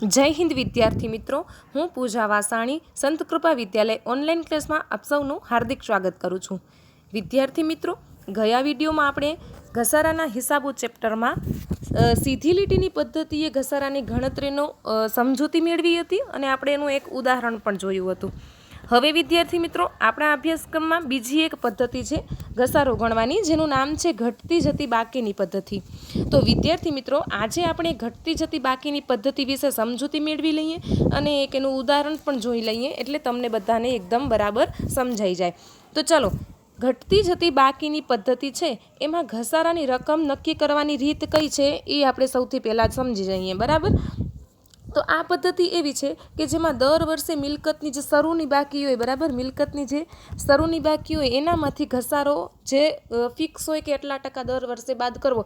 જય હિન્દ, વિદ્યાર્થી મિત્રો. હું પૂજા વાસાણી, સંત કૃપા વિદ્યાલય ઓનલાઈન ક્લાસમાં આપ સૌનું હાર્દિક સ્વાગત કરું છું. વિદ્યાર્થી મિત્રો, ગયા વિડીયોમાં આપણે ઘસારાના હિસાબો ચેપ્ટરમાં સીધી લીટીની પદ્ધતિએ ઘસારાની ગણતરીનો સમજૂતી મેળવી હતી અને આપણે એનું એક ઉદાહરણ પણ જોયું હતું. હવે વિદ્યાર્થી મિત્રો, આપણા અભ્યાસક્રમમાં બીજી એક પદ્ધતિ છે, ઘસારો ગણવાની, જેનું નામ છે ઘટતી જતી બાકીની પદ્ધતિ. તો વિદ્યાર્થી મિત્રો, આજે આપણે ઘટતી જતી બાકીની પદ્ધતિ વિશે સમજૂતી મેળવી લઈએ અને એક એનું ઉદાહરણ પણ જોઈ લઈએ, એટલે તમને બધાને એકદમ બરાબર સમજાઈ જાય. તો ચલો, ઘટતી જતી બાકીની પદ્ધતિ છે, એમાં ઘસારાની રકમ નક્કી કરવાની રીત કઈ છે, એ આપણે સૌથી પહેલાં સમજી જઈએ, બરાબર? તો આ પદ્ધતિ એવી છે કે જેમાં દર વર્ષે મિલકતની જે શરૂની બાકી હોય, બરાબર? મિલકતની જે શરૂની બાકી હોય, એનામાંથી ઘસારો જે ફિક્સ હોય કે એટલા ટકા દર વર્ષે બાદ કરવો,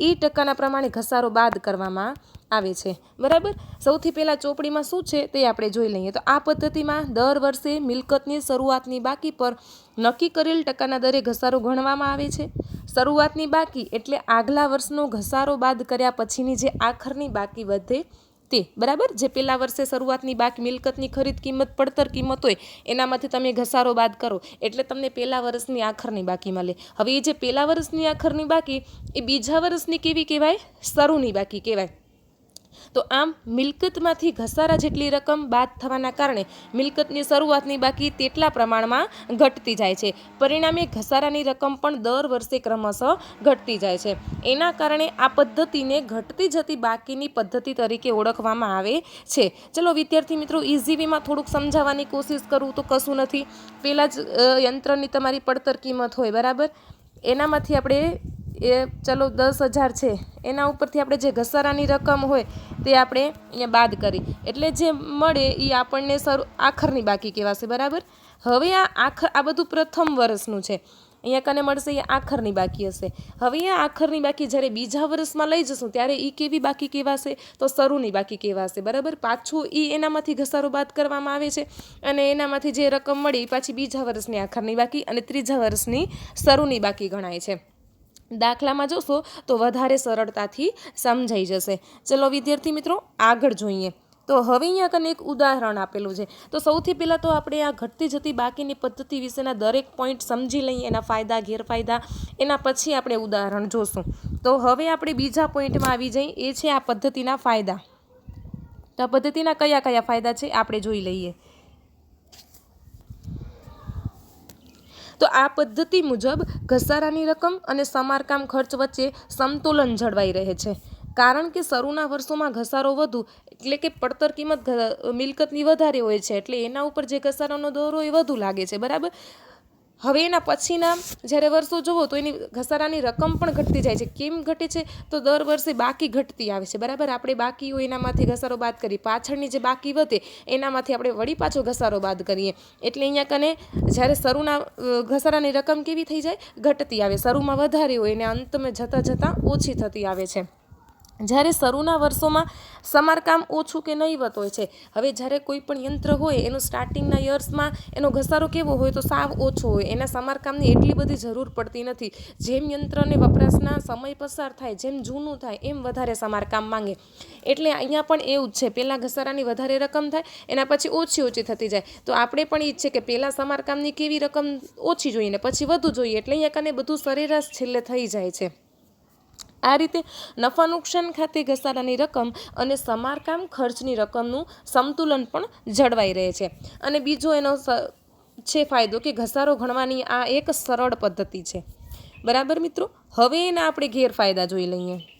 એ ટકાના પ્રમાણે ઘસારો બાદ કરવામાં આવે છે. બરાબર? સૌથી પહેલાં ચોપડીમાં શું છે તે આપણે જોઈ લઈએ. તો આ પદ્ધતિમાં દર વર્ષે મિલકતની શરૂઆતની બાકી પર નક્કી કરેલ ટકાના દરે ઘસારો ગણવામાં આવે છે. શરૂઆતની બાકી એટલે આગલા વર્ષનો ઘસારો બાદ કર્યા પછીની જે આખરની બાકી વધે તે, બરાબર? જે પહેલા વર્ષે શરૂઆતની બાકી મિલકતની ખરીદ કિંમત, પડતર કિંમત હોય, એનામાંથી તમે ઘસારો બાદ કરો. એટલે તમને પહેલા વર્ષની આખરની બાકી મળે. હવે એ જે પહેલા વર્ષની આખરની બાકી, એ બીજા વર્ષની કેવી કહેવાય? શરૂની બાકી કહેવાય. તો આમ મિલકતમાંથી ઘસારા જેટલી રકમ બાદ થવાના કારણે મિલકતની શરૂઆતની બાકી તેટલા પ્રમાણમાં ઘટતી જાય છે. પરિણામે ઘસારાની રકમ પણ દર વર્ષે ક્રમશઃ ઘટતી જાય છે. એના કારણે આ પદ્ધતિને ઘટતી જતી બાકીની પદ્ધતિ તરીકે ઓળખવામાં આવે છે. ચલો વિદ્યાર્થી મિત્રો ઇઝીવીમાં થોડુંક સમજાવવાની કોશિશ કરું તો કશું નથી. પહેલાં જ યંત્રની તમારી પડતર કિંમત હોય, બરાબર? એનામાંથી આપણે એ ચલો દસ હજાર છે. એના ઉપરથી આપણે જે ઘસારાની રકમ હોય તે આપણે અહીંયા બાદ કરી. એટલે જે મળે એ આપણને સર આખરની બાકી કહેવાશે, બરાબર? હવે આ આખર આ બધું પ્રથમ વર્ષનું છે. અહીંયા કને મળશે? એ આખરની બાકી હશે. હવે આ આખરની બાકી જ્યારે બીજા વર્ષમાં લઈ જશું, ત્યારે એ કેવી બાકી કહેવાશે? તો શરૂની બાકી કહેવાશે, બરાબર? પાછું એ એનામાંથી ઘસારો બાદ કરવામાં આવે છે અને એનામાંથી જે રકમ મળી એ પાછી બીજા વર્ષની આખરની બાકી અને ત્રીજા વર્ષની શરૂની બાકી ગણાય છે. દાખલામાં જોશો તો વધારે સરળતાથી સમજાઈ જશે. ચલો વિદ્યાર્થી મિત્રો, આગળ જોઈએ. તો હવે અહીંયા કને એક ઉદાહરણ આપેલું છે. તો સૌથી પહેલાં તો આપણે આ ઘટતી જતી બાકીની પદ્ધતિ વિશેના દરેક પોઈન્ટ સમજી લઈએ, એના ફાયદા, ગેરફાયદા, એના પછી આપણે ઉદાહરણ જોશું. તો હવે આપણે બીજા પોઈન્ટમાં આવી જઈએ એ છે આ પદ્ધતિના ફાયદા. તો આ પદ્ધતિના કયા કયા ફાયદા છે? આપણે જોઈ લઈએ. તો આ પદ્ધતિ મુજબ ઘસારાની રકમ અને સમારકામ ખર્ચ વચ્ચે સમતોલન જળવાઈ રહે છે. કારણ કે શરૂના વર્ષોમાં ઘસારો વધુ, એટલે કે પડતર કિંમત મિલકતની વધારે હોય છે, એટલે એના ઉપર જે ઘસારાનો દોરો એ વધુ લાગે છે, બરાબર? હવે એના પછીના જ્યારે વર્ષો જુઓ તો એની ઘસારાની રકમ પણ ઘટતી જાય છે. કેમ ઘટે છે? તો દર વર્ષે બાકી ઘટતી આવે છે. બરાબર? આપણે બાકી હોય એનામાંથી ઘસારો બાદ કરીએ. પાછળની જે બાકી વધે, એનામાંથી આપણે વળી પાછો ઘસારો બાદ કરીએ. એટલે અહીંયા કને જ્યારે શરૂના ઘસારાની રકમ કેવી થઈ જાય? ઘટતી આવે. શરૂમાં વધારે હોય અને અંતમાં જતાં જતાં ઓછી થતી આવે છે. જ્યારે શરૂના વર્ષોમાં સમારકામ ઓછું કે નહીવત હોય છે, હવે જ્યારે કોઈ પણ યંત્ર હોય, એનું સ્ટાર્ટિંગના યર્સમાં એનો ઘસારો કેવો હોય તો સાવ ઓછો હોય, એના સમારકામની એટલી બધી જરૂર પડતી નથી. જેમ યંત્રને વપરાશના સમય પસાર થાય, જેમ જૂનું થાય, એમ વધારે સમારકામ માંગે. એટલે અહીંયા પણ એવું જ છે પહેલાં ઘસારાની વધારે રકમ થાય, એના પછી ઓછી ઓછી થતી જાય. તો આપણે પણ એ જ છે કે પહેલાં સમારકામની કેવી રકમ ઓછી જોઈએ ને પછી વધુ જોઈએ, એટલે અહીંયા કને બધું સરેરાશ છેલ્લે થઈ જાય છે. આ રીતે નફા નુકસાન ખાતે ઘસારાની રકમ અને સમારકામ ખર્ચની રકમનું સંતુલન પણ જળવાઈ રહે છે. અને બીજો એનો છે ફાયદો કે ઘસારો ગણવાની આ એક સરળ પદ્ધતિ છે. બરાબર મિત્રો? હવે એના આપણે ગેરફાયદા જોઈ લઈએ.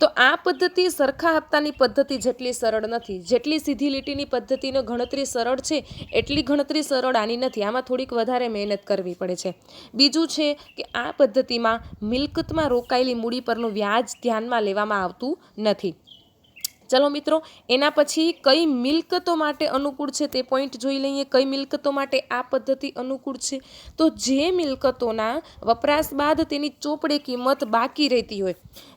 તો આ પદ્ધતિ સરખા હપ્તાની પદ્ધતિ જેટલી સરળ નથી. જેટલી સીધી લીટીની પદ્ધતિનો ગણતરી સરળ છે, એટલી ગણતરી સરળ આની નથી. આમાં થોડીક વધારે મહેનત કરવી પડે છે. બીજું છે કે આ પદ્ધતિમાં મિલકતમાં રોકાયેલી મૂડી પરનું વ્યાજ ધ્યાનમાં લેવામાં આવતું નથી. ચલો મિત્રો, એના પછી કઈ મિલકતો માટે અનુકૂળ છે તે પોઈન્ટ જોઈ લઈએ. કઈ મિલકતો માટે આ પદ્ધતિ અનુકૂળ છે? તો જે મિલકતોના વપરાશ બાદ તેની ચોપડે કિંમત બાકી રહેતી હોય,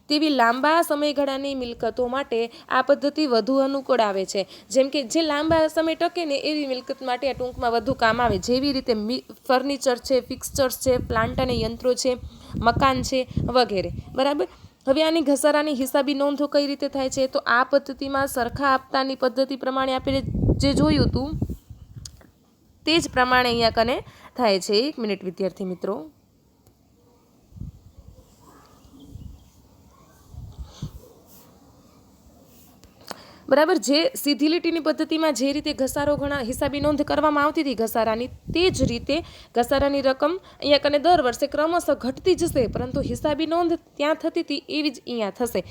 તેવી લાંબા સમયગાળાની મિલકતો માટે આ પદ્ધતિ વધુ અનુકૂળ આવે છે. જેમ કે જે લાંબા સમય ટકે ને એવી મિલકત માટે આ ટૂંકમાં વધુ કામ આવે. જેવી રીતે ફર્નિચર છે, ફિક્સચર્સ છે, પ્લાન્ટ અને યંત્રો છે, મકાન છે વગેરે. બરાબર? હવે આની ઘસારાની હિસાબી નોંધો કઈ રીતે થાય છે? તો આ પદ્ધતિમાં સરખા આપતાની પદ્ધતિ પ્રમાણે આપણે જે જોયું હતું તે જ પ્રમાણે અહીંયા કને થાય છે. એક મિનિટ વિદ્યાર્થી મિત્રો. બરાબર, જે સીધી લીટીની પદ્ધતિમાં જે રીતે ઘસારો ઘણા હિસાબી નોંધ કરવામાં આવતી હતી, ઘસારાની તે જ રીતે ઘસારાની રકમ અહીંયા કને દર વર્ષે ક્રમશઃ ઘટતી જશે, પરંતુ હિસાબી નોંધ ત્યાં થતી હતી એવી જ અહીંયા થશે.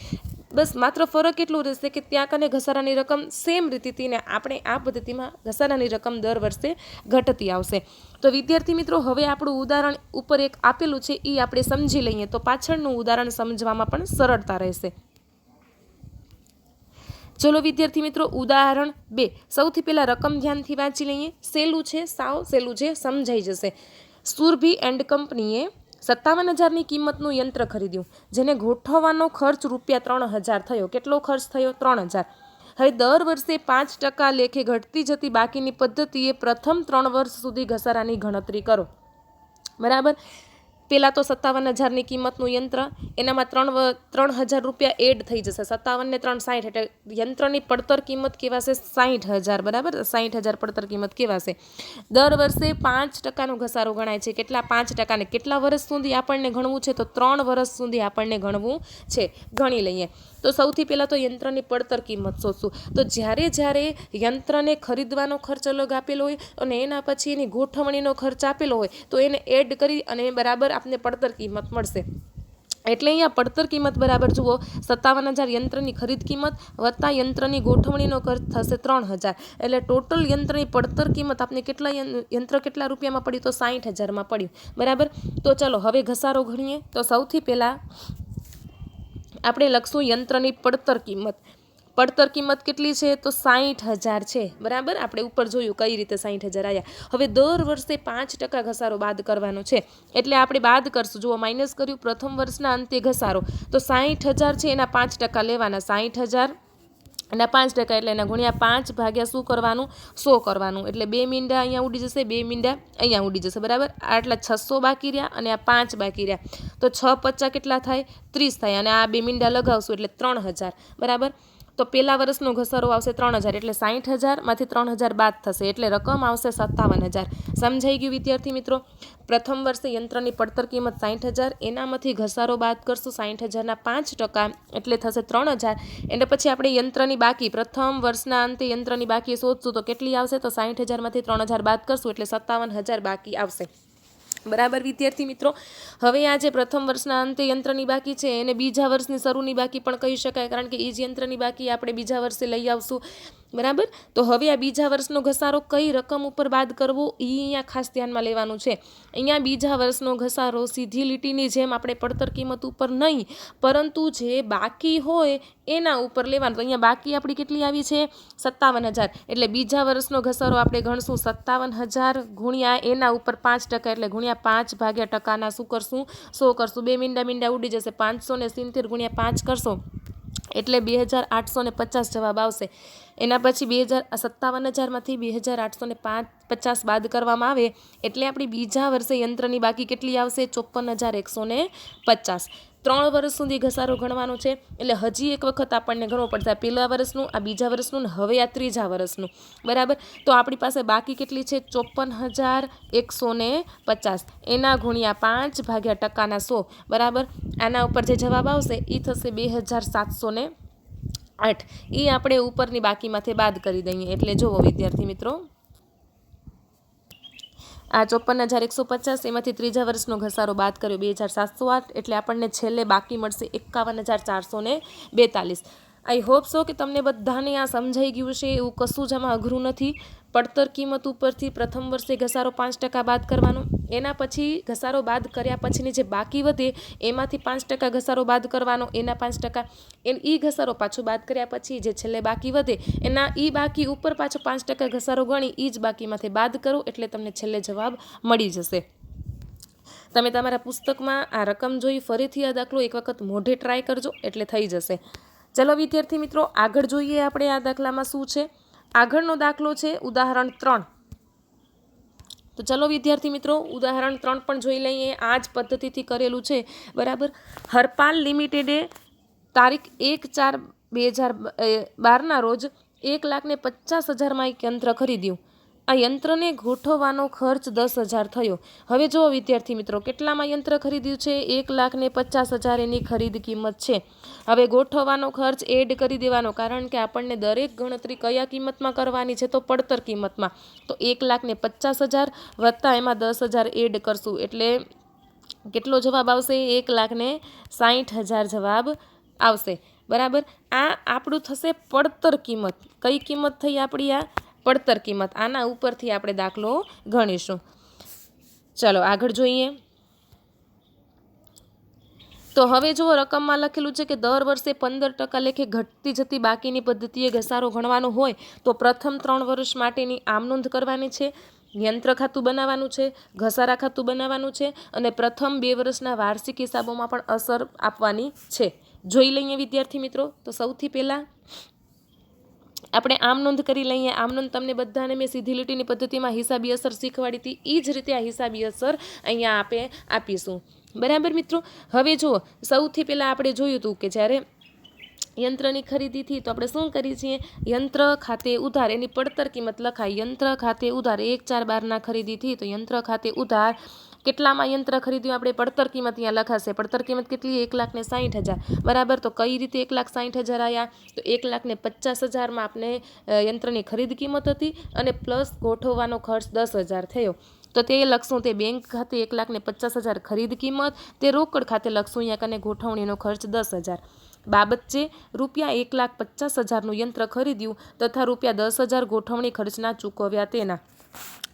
બસ માત્ર ફરક એટલું રહેશે કે ત્યાં કને ઘસારાની રકમ સેમ રીતેથીને આપણે આ પદ્ધતિમાં ઘસારાની રકમ દર વર્ષે ઘટતી આવશે. તો વિદ્યાર્થી મિત્રો, હવે આપણું ઉદાહરણ ઉપર એક આપેલું છે એ આપણે સમજી લઈએ. તો પાછળનું ઉદાહરણ સમજવામાં પણ સરળતા રહેશે. ચલો વિદ્યાર્થી મિત્રો, ઉદાહરણ બે. સૌથી પહેલાં રકમ ધ્યાનથી વાંચી લઈએ. સહેલું છે, સાવ સહેલું છે, સમજાઈ જશે. સુરભી એન્ડ કંપનીએ સત્તાવન હજારની કિંમતનું યંત્ર ખરીદ્યું, જેને ગોઠવવાનો ખર્ચ રૂપિયા ત્રણ હજાર થયો. કેટલો ખર્ચ થયો? ત્રણ હજાર. હવે દર વર્ષે પાંચ ટકા લેખે ઘટતી જતી બાકીની પદ્ધતિએ પ્રથમ ત્રણ વર્ષ સુધી ઘસારાની ગણતરી કરો. બરાબર? પહેલાં તો સત્તાવન હજારની કિંમતનું યંત્ર, એનામાં ત્રણ ત્રણ હજાર રૂપિયા એડ થઈ જશે. સત્તાવનને ત્રણ સાઠ એટલે યંત્રની પડતર કિંમત કહેવાશે સાઠ હજાર, બરાબર? સાઠ હજાર પડતર કિંમત કહેવાશે. દર વર્ષે પાંચ ટકાનો ઘસારો ગણાય છે. કેટલા પાંચ ટકાને? કેટલા વર્ષ સુધી આપણને ગણવું છે? તો ત્રણ વર્ષ સુધી આપણને ગણવું છે. ગણી લઈએ. તો સૌથી પહેલાં તો યંત્રની પડતર કિંમત શોધશું. તો જ્યારે જ્યારે યંત્રને ખરીદવાનો ખર્ચ અલગ આપેલો હોય અને એના પછી એની ગોઠવણીનો ખર્ચ આપેલો હોય, તો એને એડ કરી અને બરાબર આપને પડતર કિંમત મળશે. એટલે અહીંયા પડતર કિંમત બરાબર જુઓ, સત્તાવન હજાર યંત્રની ખરીદ કિંમત વત્તા યંત્રની ગોઠવણીનો ખર્ચ થશે ત્રણ હજાર. એટલે ટોટલ યંત્રની પડતર કિંમત આપને કેટલા યંત્ર કેટલા રૂપિયામાં પડ્યું તો સાઠ હજારમાં પડ્યું. બરાબર? તો ચલો, હવે ઘસારો ગણીએ તો સૌથી પહેલાં આપણે લખશું યંત્રની પડતર કિંમત. પડતર કિંમત કેટલી છે? તો સાઠ હજાર છે. બરાબર? આપણે ઉપર જોયું કઈ રીતે સાઠ હજાર આવ્યા હવે દર વર્ષે પાંચ ટકા ઘસારો બાદ કરવાનો છે. એટલે આપણે બાદ કરશું. જુઓ માઇનસ કર્યું, પ્રથમ વર્ષના અંતે ઘસારો. તો સાઠ હજાર છે, એના પાંચ ટકા લેવાના. સાઠ હજાર એના પાંચ ટકા એટલે એના ગુણ્યા પાંચ ભાગ્યા શું કરવાનું? સો કરવાનું. એટલે બે મીંડા અહીંયા ઉડી જશે, બે મીંડા અહીંયા ઉડી જશે. બરાબર? આટલા છસો બાકી રહ્યા અને આ પાંચ બાકી રહ્યા. તો છ પચાસ કેટલા થાય? ત્રીસ થાય. અને આ બે મીંડા લગાવશું એટલે ત્રણ હજાર. બરાબર? તો પહેલા વર્ષનો ઘસારો આવશે ત્રણ હજાર, એટલે સાઠ હજારમાંથી ત્રણ હજાર બાદ થશે. એટલે રકમ આવશે સત્તાવન હજાર. સમજાઈ ગયું વિદ્યાર્થી મિત્રો? પ્રથમ વર્ષે યંત્રની પડતર કિંમત સાઠ હજાર, એનામાંથી ઘસારો બાદ કરશું સાઠ હજારના પાંચ ટકા, એટલે થશે ત્રણ હજાર. એટલે પછી આપણે યંત્રની બાકી, પ્રથમ વર્ષના અંતે યંત્રની બાકી શોધશું તો કેટલી આવશે? તો સાઠ હજારમાંથી ત્રણ હજાર બાદ કરશું, એટલે સત્તાવન હજાર બાકી આવશે. બરાબર, વિદ્યાર્થી મિત્રો? હવે આ જે પ્રથમ વર્ષના અંતે યંત્રની બાકી છે, એને બીજા વર્ષની શરૂની બાકી પણ કહી શકાય, કારણ કે એ જ યંત્રની બાકી આપણે બીજા વર્ષે લઈ આવશું. બરાબર? તો હવે આ બીજા વર્ષનો ઘસારો કઈ રકમ ઉપર બાદ કરવો એ અહીંયા ખાસ ધ્યાનમાં લેવાનું છે. અહીંયા બીજા વર્ષનો ઘસારો સીધી લીટીની જેમ આપણે પડતર કિંમત ઉપર નહીં, પરંતુ જે બાકી હોય એના ઉપર લેવાનું. તો અહીંયા બાકી આપણી કેટલી આવી છે? સત્તાવન હજાર. એટલે બીજા વર્ષનો ઘસારો આપણે ગણશું સત્તાવન હજાર ગુણ્યા એના ઉપર પાંચ ટકા, એટલે ગુણ્યા પાંચ ભાગ્યા ટકાના શું કરશું? સો કરશું. બે મીંડા મીંડા ઉડી જશે. પાંચસો ને સિત્તેર ગુણ્યા પાંચ કરશો. એટલે બે હજાર આઠસો ને પચાસ જવાબ આવશે. એના પછી બે હજાર સત્તાવન હજારમાંથી બે હજાર આઠસો ને પાંચ પચાસ બાદ કરવામાં આવે એટલે આપણી બીજા વર્ષે યંત્રની બાકી કેટલી આવશે? ચોપન હજાર એકસો ને પચાસ. ત્રણ વર્ષ સુધી ઘસારો ગણવાનો છે, એટલે હજી એક વખત આપણને ગણવો પડશે. પહેલા વર્ષનું, આ બીજા વર્ષનું ને હવે આ ત્રીજા વર્ષનું. બરાબર? તો આપણી પાસે બાકી કેટલી છે? ચોપન હજાર એકસો ને પચાસ. એના ગુણ્યા પાંચ ભાગ્યા ટકાના સો. બરાબર? આના ઉપર જે જવાબ આવશે એ થશે બે હજાર સાતસો ને આઠ. એ આપણે ઉપરની બાકીમાંથી બાદ કરી દઈએ. એટલે જુઓ વિદ્યાર્થી મિત્રો. આ ચોપન હજાર એકસો પચાસ, એમાંથી ત્રીજા વર્ષનો ઘસારો બાદ કર્યો બે હજાર સાતસો આઠ. એટલે આપણને છેલ્લે બાકી મળશે એકાવન હજાર ચારસો ને બેતાલીસ. આઈ હોપ સો કે તમને બધાને આ સમજાઈ ગયું છે એવું કશું જ આમાં અઘરું નથી. પડતર કિંમત ઉપરથી પ્રથમ વર્ષે ઘસારો પાંચ ટકા બાદ કરવાનો. એના પછી ઘસારો બાદ કર્યા પછીની જે બાકી વધે, એમાંથી પાંચ ટકા ઘસારો બાદ કરવાનો, એના પાંચ ટકા એ ઈ ઘસારો પાછો બાદ કર્યા પછી જે છેલ્લે બાકી વધે, એના એ બાકી ઉપર પાછો પાંચ ટકા ઘસારો ગણી એ જ બાકીમાંથી બાદ કરો એટલે તમને છેલ્લે જવાબ મળી જશે. તમે તમારા પુસ્તકમાં આ રકમ જોઈ ફરીથી આ દાખલો એક વખત મોઢે ટ્રાય કરજો, એટલે થઈ જશે. ચલો વિદ્યાર્થી મિત્રો, આગળ જોઈએ આપણે આ દાખલામાં શું છે. આગળનો દાખલો છે ઉદાહરણ ત્રણ. તો ચલો વિદ્યાર્થી મિત્રો, ઉદાહરણ ત્રણ પણ જોઈ લઈએ. આ જ પદ્ધતિથી કરેલું છે. બરાબર? હરપાલ લિમિટેડે તારીખ એક ચાર બે હજાર બારના રોજ એક લાખને પચાસ હજારમાં એક યંત્ર ખરીદ્યું. આ યંત્રને ગોઠવવાનો ખર્ચ દસ હજાર થયો. હવે જુઓ વિદ્યાર્થી મિત્રો, કેટલામાં યંત્ર ખરીદ્યું છે? એક લાખને પચાસ હજાર એની ખરીદ કિંમત છે. હવે ગોઠવવાનો ખર્ચ એડ કરી દેવાનો, કારણ કે આપણને દરેક ગણતરી કયા કિંમતમાં કરવાની છે તો પડતર કિંમતમાં. તો એક લાખને પચાસ હજાર વત્તા એમાં દસ હજાર એડ કરશું. એટલે કેટલો જવાબ આવશે? એક લાખને સાઠ હજાર જવાબ આવશે. બરાબર? આ આપણું થશે પડતર કિંમત. કઈ કિંમત થઈ આપણી આ? પડતર કિંમત આના ઉપરથી આપણે દાખલો ગણીશું. ચલો, આગળ જોઈએ. તો હવે જુઓ રકમમાં લખેલું છે કે દર વર્ષે પંદર ટકા લેખે ઘટતી જતી બાકીની પદ્ધતિએ ઘસારો ગણવાનો હોય, તો પ્રથમ ત્રણ વર્ષ માટેની આમ નોંધ કરવાની છે, યંત્ર ખાતું બનાવવાનું છે, ઘસારા ખાતું બનાવવાનું છે અને પ્રથમ બે વર્ષના વાર્ષિક હિસાબોમાં પણ અસર આપવાની છે. જોઈ લઈએ વિદ્યાર્થી મિત્રો, તો સૌથી પહેલાં આપણે આમ નોંધ કરી લઈએ, આમ નોંધ તમને બધાને મેં સીધી લીટીની પદ્ધતિમાં હિસાબી અસર શીખવાડી હતી. એ જ રીતે આ હિસાબી અસર અહીંયા આપણે આપીશું. બરાબર મિત્રો? હવે જુઓ, સૌથી પહેલાં આપણે જોયું હતું કે જ્યારે યંત્રની ખરીદીથી તો આપણે શું કરીએ છીએ? યંત્ર ખાતે ઉધાર, એની પડતર કિંમત લખાય યંત્ર ખાતે ઉધાર, એક ચાર બારના ખરીદીથી તો યંત્ર ખાતે ઉધાર કેટલામાં યંત્ર ખરીદ્યું? આપણે પડતર કિંમત અહીંયા લખાશે. પડતર કિંમત કેટલી? એક લાખ ને સાઠ હજાર. બરાબર? તો કઈ રીતે એક લાખ સાઠ હજાર આવ્યા તો એક લાખ ને પચાસ હજારમાં આપણે યંત્રની ખરીદ કિંમત હતી અને પ્લસ ગોઠવવાનો ખર્ચ દસ હજાર થયો. તો તે લખશું તે બેંક ખાતે એક લાખ ને પચાસ હજાર ખરીદ કિંમત. તે રોકડ ખાતે લખશું અહીંયા કને ગોઠવણીનો ખર્ચ દસ હજાર. બાબત છે, રૂપિયા એક લાખ પચાસ હજારનું યંત્ર ખરીદ્યું તથા રૂપિયા દસ હજાર ગોઠવણી ખર્ચના ચૂકવ્યા તેના.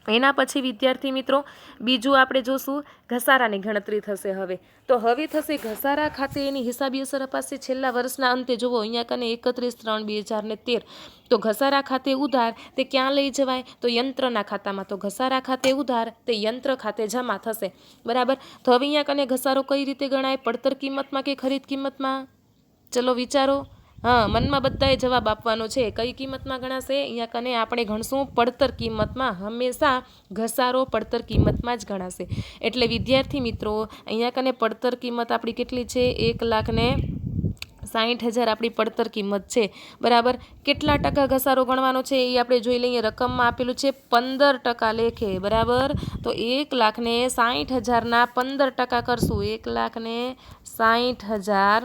એના પછી, વિદ્યાર્થી મિત્રો, બીજું આપણે જોશું ઘસારાની ગણતરી થશે હવે. તો હવે થશે ઘસારા ખાતે એની હિસાબી અસર અપાશે. છેલ્લા વર્ષના અંતે જુઓ, અહીંયા કને એકત્રીસ ત્રણ બે હજાર ને તેર. તો ઘસારા ખાતે ઉધાર, તે ક્યાં લઈ જવાય? તો યંત્રના ખાતામાં. તો ઘસારા ખાતે ઉધાર, તે યંત્ર ખાતે જમા થશે. બરાબર? તો હવે અહીંયા કને ઘસારો કઈ રીતે ગણાય? પડતર કિંમતમાં કે ખરીદ કિંમતમાં? ચલો વિચારો. હા, મનમાં બધાએ જવાબ આપવાનો છે. કઈ કિંમતમાં ગણાશે? અહીંયા કને આપણે ગણશું, પડતર કિંમતમાં હંમેશા ઘસારો પડતર કિંમતમાં જ ગણાશે. એટલે વિદ્યાર્થી મિત્રો, અહીંયા કને પડતર કિંમત આપણી કેટલી છે? એક લાખને સાઠ હજાર આપણી પડતર કિંમત છે. બરાબર? કેટલા ટકા ઘસારો ગણવાનો છે? એ આપણે જોઈ લઈએ. રકમમાં આપેલું છે પંદર ટકા લેખે. બરાબર? તો એક લાખને સાઠ હજારના પંદર ટકા કરશું. એક લાખને સાઠ હજાર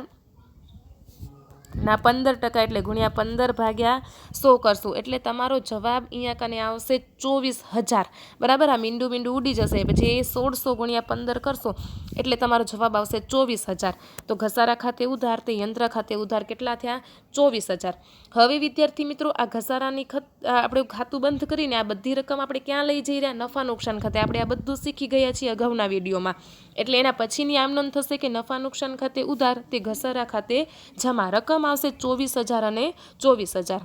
ના, પંદર ટકા એટલે ગુણ્યા પંદર ભાગ્યા સો કરશું. એટલે તમારો જવાબ અહીંયા કને આવશે ચોવીસ હજાર. બરાબર? આ મીંડું મીંડું ઉડી જશે. પછી એ સોળસો ગુણ્યા પંદર કરશો, એટલે તમારો જવાબ આવશે ચોવીસ હજાર. તો ઘસારા ખાતે ઉધાર, તે યંત્ર ખાતે ઉધાર કેટલા થયા? ચોવીસ હજાર. હવે વિદ્યાર્થી મિત્રો, આ ઘસારાની ખત આપણે ખાતું બંધ કરીને આ બધી રકમ આપણે ક્યાં લઈ જઈ રહ્યા? નફા નુકસાન ખાતે. આપણે આ બધું શીખી ગયા છીએ અગાઉના વિડીયોમાં. એટલે એના પછીની આમ થશે કે નફા નુકસાન ખાતે ઉધાર, તે ઘસારા ખાતે જમા રકમ આવશે ચોવીસ હજાર અને ચોવીસ હજાર.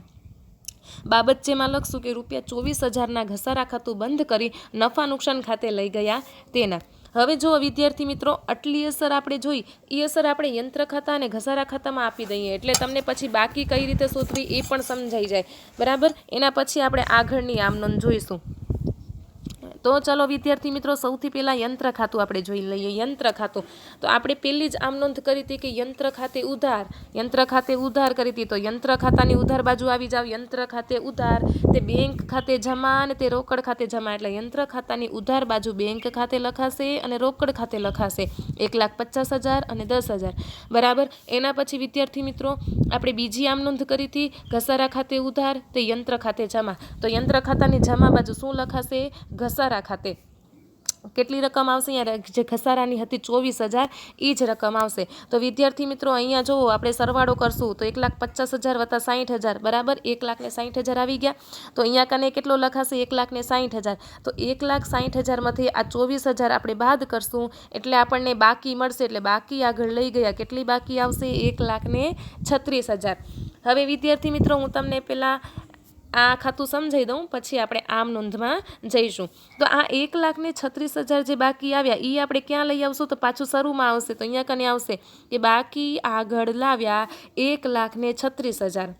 બાબત જેમાં લખશું કે રૂપિયા ચોવીસ હજારના ઘસારા ખાતું બંધ કરી નફા નુકસાન ખાતે લઈ ગયા તેના. હવે જો વિદ્યાર્થી મિત્રો, આટલી અસર આપણે જોઈ એ અસર આપણે યંત્ર ખાતા અને ઘસારા ખાતામાં આપી દઈએ. એટલે તમને પછી બાકી કઈ રીતે શોધવી એ પણ સમજાઈ જાય. બરાબર? એના પછી આપણે આગળની આમ જોઈશું. તો ચલો વિદ્યાર્થી મિત્રો, સૌથી પહેલાં યંત્ર ખાતું આપણે જોઈ લઈએ. યંત્ર ખાતું. તો આપણે પહેલી જ આમ નોંધ કરી હતી કે યંત્ર ખાતે ઉધાર. યંત્ર ખાતે ઉધાર કરી હતી. તો યંત્ર ખાતાની ઉધાર બાજુ આવી જાવ યંત્ર ખાતે ઉધાર. તે બેંક ખાતે જમા અને તે રોકડ ખાતે જમા. એટલે યંત્ર ખાતાની ઉધાર બાજુ બેંક ખાતે લખાશે અને રોકડ ખાતે લખાશે. એક લાખ પચાસ હજાર અને દસ હજાર. બરાબર? એના પછી વિદ્યાર્થી મિત્રો, આપણે બીજી આમ નોંધ કરી હતી. ઘસારા ખાતે ઉધાર, તે યંત્ર ખાતે જમા. તો યંત્ર ખાતાની જમા બાજુ શું લખાશે? ઘસારા ખાતે. કેટલી રકમ આવશે? અહીંયા જે ઘસારાની હતી ચોવીસ હજાર એ જ રકમ આવશે. તો વિદ્યાર્થી મિત્રો, અહીંયા જુઓ આપણે સરવાળો કરશું, તો એક લાખ પચાસ હજાર વત્તા સાઠ હજાર, બરાબર? એક લાખને સાઠ હજાર આવી ગયા. તો અહીંયા કને કેટલો લખાશે? એક લાખને સાઠ હજાર. તો એક લાખ સાઠ હજારમાંથી આ ચોવીસ હજાર આપણે બાદ કરશું, એટલે આપણને બાકી મળશે, એટલે બાકી આગળ લઈ ગયા. કેટલી બાકી આવશે? એક લાખને છત્રીસ હજાર. હવે વિદ્યાર્થી મિત્રો, હું તમને પહેલાં આ ખાતું સમજાઈ દઉં, પછી આપણે આમ નોંધમાં જઈશું. તો આ એક લાખને છત્રીસ હજાર જે બાકી આવ્યા એ આપણે ક્યાં લઈ આવશું? તો પાછું શરૂમાં આવશે, તો અહીંયા કને આવશે. કે બાકી આગળ લાવ્યા એક લાખને છત્રીસ હજાર.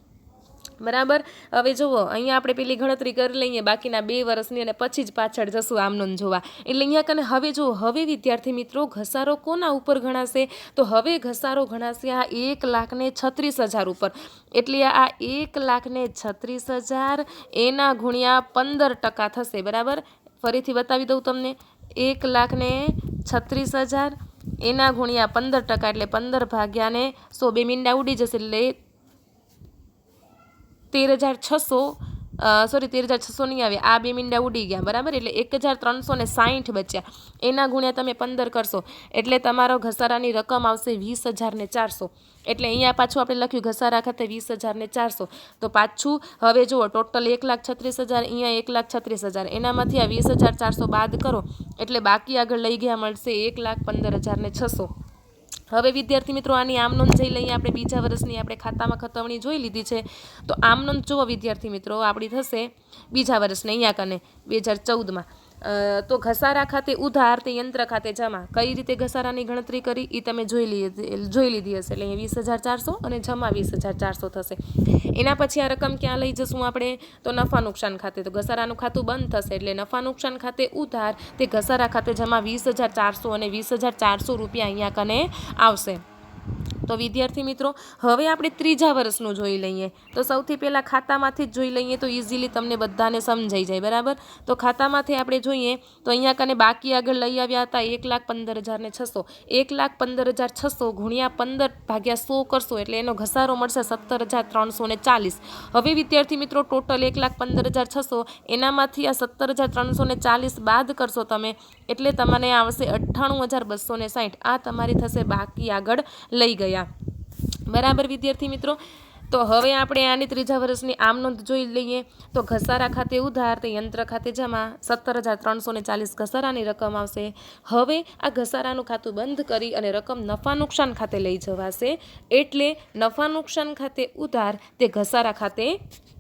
બરાબર? હવે જુઓ, અહીંયા આપણે પેલી ગણતરી કરી લઈએ બાકીના બે વર્ષની અને પછી જ પાછળ જશું આમનું જોવા. એટલે અહીંયા કને હવે જુઓ, હવે વિદ્યાર્થી મિત્રો ઘસારો કોના ઉપર ગણાશે? તો હવે ઘસારો ગણાશે આ એક લાખને છત્રીસ હજાર ઉપર. એટલે આ એક લાખને છત્રીસ હજાર એના ગુણ્યા પંદર ટકા થશે, બરાબર? ફરીથી બતાવી દઉં તમને. એક લાખને છત્રીસ હજાર એના ગુણ્યા પંદર ટકા, એટલે પંદર ભાગ્યાને સો બે મીંડા ઉડી જશે, એટલે તેર હજાર છસો સોરી તેર હજાર છસો નહીં આવે. આ બે મીંડા ઉડી ગયા, બરાબર? એટલે એક હજાર ત્રણસો ને સાહીઠ બચ્યા. એના ગુણ્યા તમે પંદર કરશો. એટલે તમારો ઘસારાની રકમ આવશે વીસ હજાર ને ચારસો. એટલે અહીંયા પાછું આપણે લખ્યું, ઘસારા ખાતે વીસ હજાર ને ચારસો. તો પાછું, હવે જુઓ, ટોટલ એક લાખ છત્રીસ હજાર, અહીંયા એક લાખ છત્રીસ હજાર. એનામાંથી આ વીસ હજાર ચારસો બાદ કરો. એટલે બાકી આગળ લઈ ગયા મળશે એક લાખ પંદર હજાર ને છસો. હવે વિદ્યાર્થી મિત્રો, આની આમ નોંધ જઈ લઈએ. આપણે બીજા વર્ષની આપણે ખાતામાં ખતવણી જોઈ લીધી છે. તો આમ નોંધ જુઓ વિદ્યાર્થી મિત્રો, આપણી થશે બીજા વર્ષને અહીંયા કને, બે હજાર ચૌદમાં. તો ઘસારા ખાતે, ઉધાર તે યંત્ર ખાતે જમા. કઈ રીતે ઘસારાની ગણતરી કરી? એ તમે જોઈ લીધી જોઈ લીધી હશે. એટલે અહીંયા વીસ હજાર ચારસો અને જમા વીસ હજાર ચારસો થશે. એના પછી આ રકમ ક્યાં લઈ જશું આપણે? તો નફા નુકસાન ખાતે. તો ઘસારાનું ખાતું બંધ થશે. એટલે નફા નુકસાન ખાતે ઉધાર, તે ઘસારા ખાતે જમા વીસ હજાર ચારસો અને વીસ હજાર ચારસો રૂપિયા અહીંયા કને આવશે. તો વિદ્યાર્થી મિત્રો, હવે આપણે ત્રીજા વર્ષનું જોઈ લઈએ. તો સૌથી પહેલાં ખાતામાંથી જ જોઈ લઈએ તો ઇઝીલી તમને બધાને સમજાઈ જાય, બરાબર? તો ખાતામાંથી આપણે જોઈએ તો અહીંયા કને બાકી આગળ લઈ આવ્યા હતા એક લાખ પંદર હજારને છસો. એક લાખ પંદર હજાર છસો ગુણ્યા પંદર ભાગ્યા સો કરશો એટલે એનો ઘસારો મળશે સત્તર હજાર ત્રણસો ને ચાલીસ. હવે વિદ્યાર્થી મિત્રો, ટોટલ એક લાખ પંદર હજાર છસો. એનામાંથી આ સત્તર હજાર ત્રણસો ને ચાલીસ બાદ કરશો તમે, એટલે તમને આવશે અઠ્ઠાણું હજાર બસો ને સાઠ આ તમારી થશે બાકી આગળ લઈ ગયા. બરાબર વિદ્યાર્થી મિત્રો, તો હવે આપણે આની ત્રીજા વર્ષની આમ નોંધ જોઈ લઈએ. તો ઘસારા ખાતે ઉધાર, તે યંત્ર ખાતે જમા, સત્તર હજાર ત્રણસો ને ચાલીસ ઘસારાની રકમ આવશે. હવે આ ઘસારાનું ખાતું બંધ કરી અને રકમ નફા નુકસાન ખાતે લઈ જવાશે. એટલે નફા નુકસાન ખાતે ઉધાર, તે ઘસારા ખાતે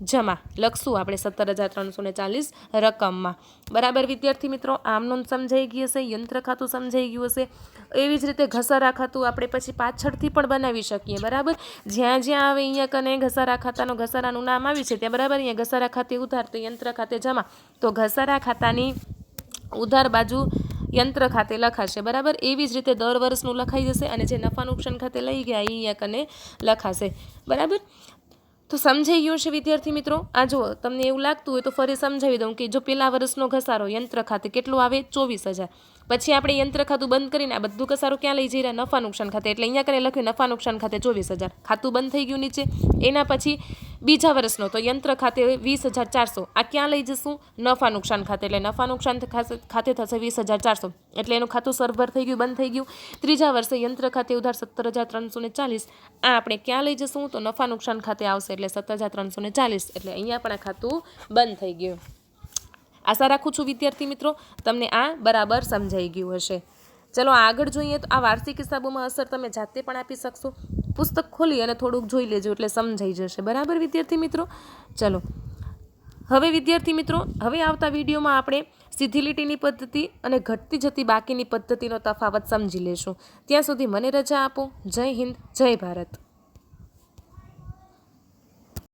જમા લખશું આપણે સત્તર હજાર ત્રણસો ને ચાલીસ રકમમાં. બરાબર વિદ્યાર્થી મિત્રો, આમ નોંધ સમજાઈ ગઈ હશે, યંત્ર ખાતું સમજાઈ ગયું હશે. એવી જ રીતે ઘસારા ખાતું આપણે પછી પાછળથી પણ બનાવી શકીએ, બરાબર? જ્યાં જ્યાં આવે અહીંયા કને ઘસારા ખાતાનો, ઘસારાનું નામ આવ્યું છે, ત્યાં બરાબર? અહીંયા ઘસારા ખાતે ઉધાર, તો યંત્ર ખાતે જમા. તો ઘસારા ખાતાની ઉધાર બાજુ યંત્ર ખાતે લખાશે, બરાબર? એવી જ રીતે દર વર્ષનું લખાઈ જશે અને જે નફા નુકસાન ખાતે લઈ ગયા, એ અહીંયા કને લખાશે, બરાબર? તો સમજાઈ ગયું છે વિદ્યાર્થી મિત્રો? આ જુઓ, તમને એવું લાગતું હોય તો ફરી સમજાવી દઉં કે જો પેલા વર્ષનો ઘસારો યંત્ર ખાતે કેટલો આવે? ચોવીસ હજાર. પછી આપણે યંત્ર ખાતું બંધ કરીને આ બધું કસારો ક્યાં લઈ જઈ રહ્યા? નફા નુકસાન ખાતે. એટલે અહીંયા કરે લખ્યું નફા નુકસાન ખાતે ચોવીસ હજાર. ખાતું બંધ થઈ ગયું નીચે. એના પછી બીજા વર્ષનો તો યંત્ર ખાતે વીસ હજાર ચારસો. આ ક્યાં લઈ જશું? નફા નુકસાન ખાતે. એટલે નફા નુકસાન ખાતે- થશે વીસ હજાર ચારસો. એટલે એનું ખાતું સરભર થઈ ગયું, બંધ થઈ ગયું. ત્રીજા વર્ષે યંત્ર ખાતે ઉધાર સત્તર હજાર ત્રણસો ને ચાલીસ. આ આપણે ક્યાં લઈ જશું? તો નફા નુકસાન ખાતે આવશે. એટલે સત્તર હજાર ત્રણસો ને ચાલીસ. એટલે અહીંયા પણ આ ખાતું બંધ થઈ ગયું. આશા રાખું છું, વિદ્યાર્થી મિત્રો, તમને આ બરાબર સમજાઈ ગયું હશે. ચલો, આગળ જોઈએ તો આ વાર્ષિક હિસાબોમાં અસર તમે જાતે પણ આપી શકશો. પુસ્તક ખોલી અને થોડુંક જોઈ લેજો, એટલે સમજાઈ જશે. બરાબર, વિદ્યાર્થી મિત્રો? ચલો. હવે, વિદ્યાર્થી મિત્રો, હવે આવતા વિડીયોમાં આપણે સીધી લીટીની પદ્ધતિ અને ઘટતી જતી બાકીની પદ્ધતિનો તફાવત સમજી લેશું. ત્યાં સુધી મને રજા આપો. જય હિન્દ, જય ભારત.